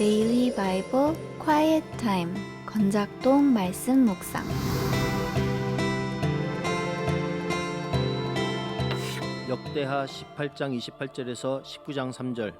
데일리 바이블 quiet 타임 건작동 말씀 묵상. 역대하 18장 28절에서 19장 3절.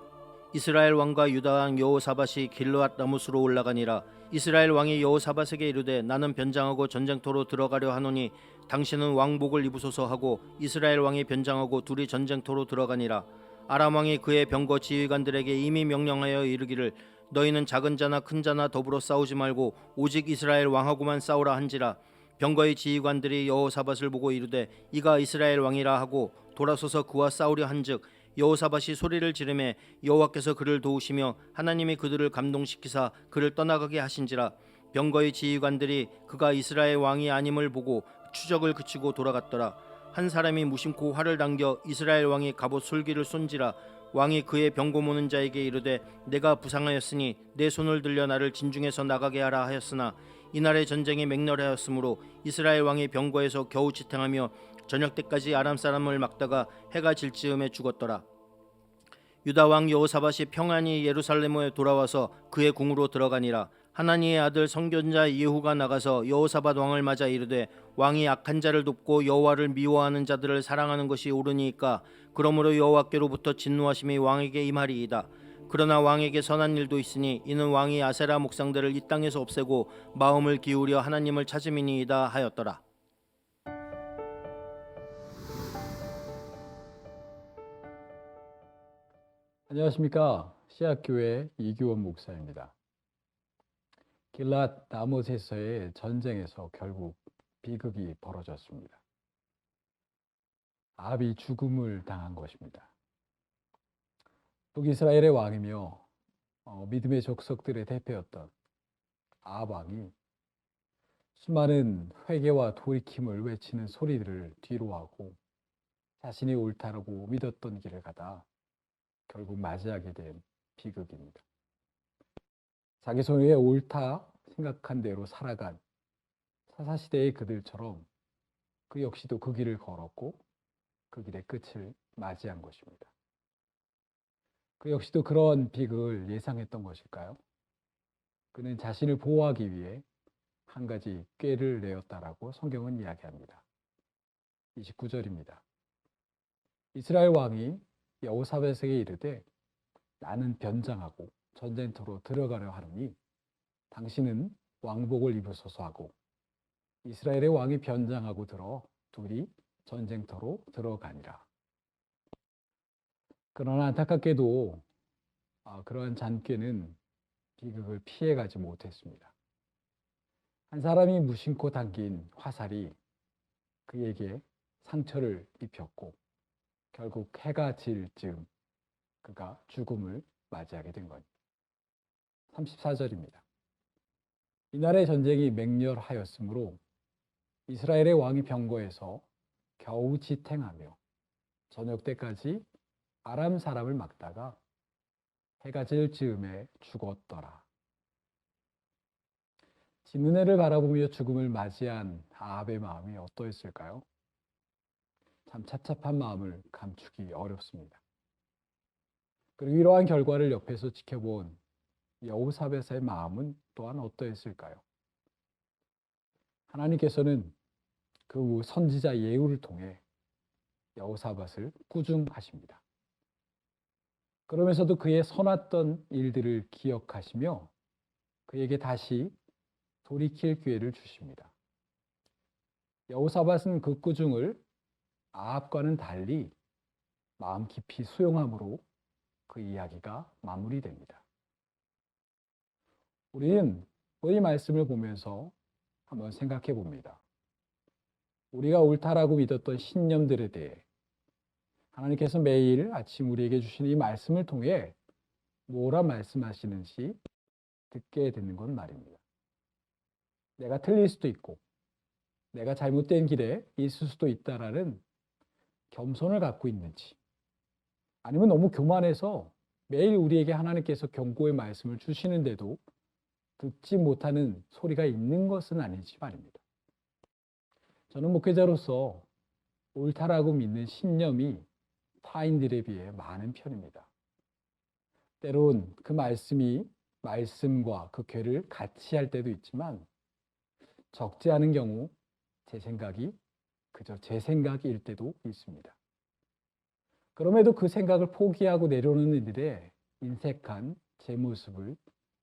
이스라엘 왕과 유다 왕 여호사밧이 길르앗 나무스로 올라가니라. 이스라엘 왕이 여호사밧에게 이르되 나는 변장하고 전쟁터로 들어가려 하노니 당신은 왕복을 입으소서 하고 이스라엘 왕이 변장하고 둘이 전쟁터로 들어가니라 아람 왕이 그의 병거 지휘관들에게 이미 명령하여 이르기를 너희는 작은 자나 큰 자나 더불어 싸우지 말고 오직 이스라엘 왕하고만 싸우라 한지라. 병거의 지휘관들이 여호사밧을 보고 이르되 이가 이스라엘 왕이라 하고 돌아서서 그와 싸우려 한즉 여호사밧이 소리를 지르매 여호와께서 그를 도우시며 하나님이 그들을 감동시키사 그를 떠나가게 하신지라. 병거의 지휘관들이 그가 이스라엘 왕이 아님을 보고 추적을 그치고 돌아갔더라 한 사람이 무심코 활을 당겨 이스라엘 왕이 갑옷 솔기를 쏜지라 왕이 그의 병고 모는 자에게 이르되 내가 부상하였으니 내 손을 들려 나를 진중에서 나가게 하라 하였으나 이날의 전쟁이 맹렬하였으므로 이스라엘 왕이 병거에서 겨우 지탱하며 저녁 때까지 아람 사람을 막다가 해가 질 즈음에 죽었더라. 유다 왕 여호사밧이 평안히 예루살렘에 돌아와서 그의 궁으로 들어가니라. 하나니의 아들 성견자 예후가 나가서 여호사밧 왕을 맞아 이르되 왕이 악한 자를 돕고 여호와를 미워하는 자들을 사랑하는 것이 옳으니까 그러므로 여호와께로부터 진노하심이 왕에게 임하리이다. 그러나 왕에게 선한 일도 있으니 이는 왕이 아세라 목상들을 이 땅에서 없애고 마음을 기울여 하나님을 찾음이니이다 하였더라. 안녕하십니까 시학교회 이규원 목사입니다. 길랏 나못에서의 전쟁에서 결국 비극이 벌어졌습니다. 아합이 죽음을 당한 것입니다. 북이스라엘의 왕이며 어, 믿음의 족속들의 대표였던 아합 왕이 수많은 회개와 돌이킴을 외치는 소리들을 뒤로하고 자신이 옳다라고 믿었던 길을 가다 결국 맞이하게 된 비극입니다. 자기 손에 옳다 생각한 대로 살아간 사사시대의 그들처럼 그 역시도 그 길을 걸었고 그 길의 끝을 맞이한 것입니다. 그 역시도 그런 비극을 예상했던 것일까요? 그는 자신을 보호하기 위해 한 가지 꾀를 내었다라고 성경은 이야기합니다. 29절입니다. 이스라엘 왕이 여호사밧에게 이르되 나는 변장하고 전쟁터로 들어가려 하노니 당신은 왕복을 입으소서 하고 이스라엘의 왕이 변장하고 들어 둘이 전쟁터로 들어가니라. 그러나 안타깝게도 아, 그러한 잔꾀는 비극을 피해가지 못했습니다. 한 사람이 무심코 당긴 화살이 그에게 상처를 입혔고 결국 해가 질 즈음 그가 죽음을 맞이하게 된 겁니다. 34절입니다. 이날의 전쟁이 맹렬하였으므로 이스라엘의 왕이 병거에서 겨우 지탱하며 저녁 때까지 아람 사람을 막다가 해가 질 즈음에 죽었더라. 해를 바라보며 죽음을 맞이한 아합의 마음이 어떠했을까요? 참 착잡한 마음을 감추기 어렵습니다. 그리고 이러한 결과를 옆에서 지켜본 여우사벳의 마음은 또한 어떠했을까요? 하나님께서는 그 선지자 예후를 통해 여우사밧을 꾸중하십니다. 그러면서도 그의 선했던 일들을 기억하시며 그에게 다시 돌이킬 기회를 주십니다. 여우사밧은 그 꾸중을 아합과는 달리 마음 깊이 수용함으로 그 이야기가 마무리됩니다. 우리는 이 말씀을 보면서 한번 생각해 봅니다. 우리가 옳다라고 믿었던 신념들에 대해 하나님께서 매일 아침 우리에게 주시는 이 말씀을 통해 뭐라 말씀하시는지 듣게 되는 건 말입니다. 내가 틀릴 수도 있고, 내가 잘못된 길에 있을 수도 있다라는 겸손을 갖고 있는지, 아니면 너무 교만해서 매일 우리에게 하나님께서 경고의 말씀을 주시는데도 듣지 못하는 소리가 있는 것은 아닌지 말입니다. 저는 목회자로서 옳다라고 믿는 신념이 타인들에 비해 많은 편입니다. 때론 그 말씀이 말씀과 그 괴를 같이 할 때도 있지만 적지 않은 경우 제 생각이 그저 제 생각일 때도 있습니다. 그럼에도 그 생각을 포기하고 내려오는 이들의 인색한 제 모습을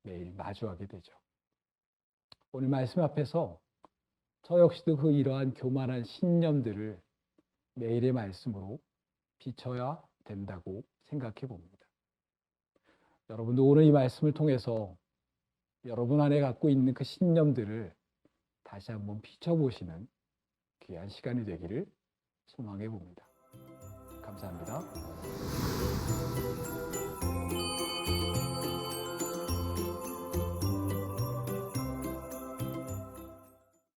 매일 마주하게 되죠. 오늘 말씀 앞에서 저 역시도 그 이러한 교만한 신념들을 매일의 말씀으로 비춰야 된다고 생각해 봅니다. 여러분도 오늘 이 말씀을 통해서 여러분 안에 갖고 있는 그 신념들을 다시 한번 비춰보시는 귀한 시간이 되기를 소망해 봅니다. 감사합니다.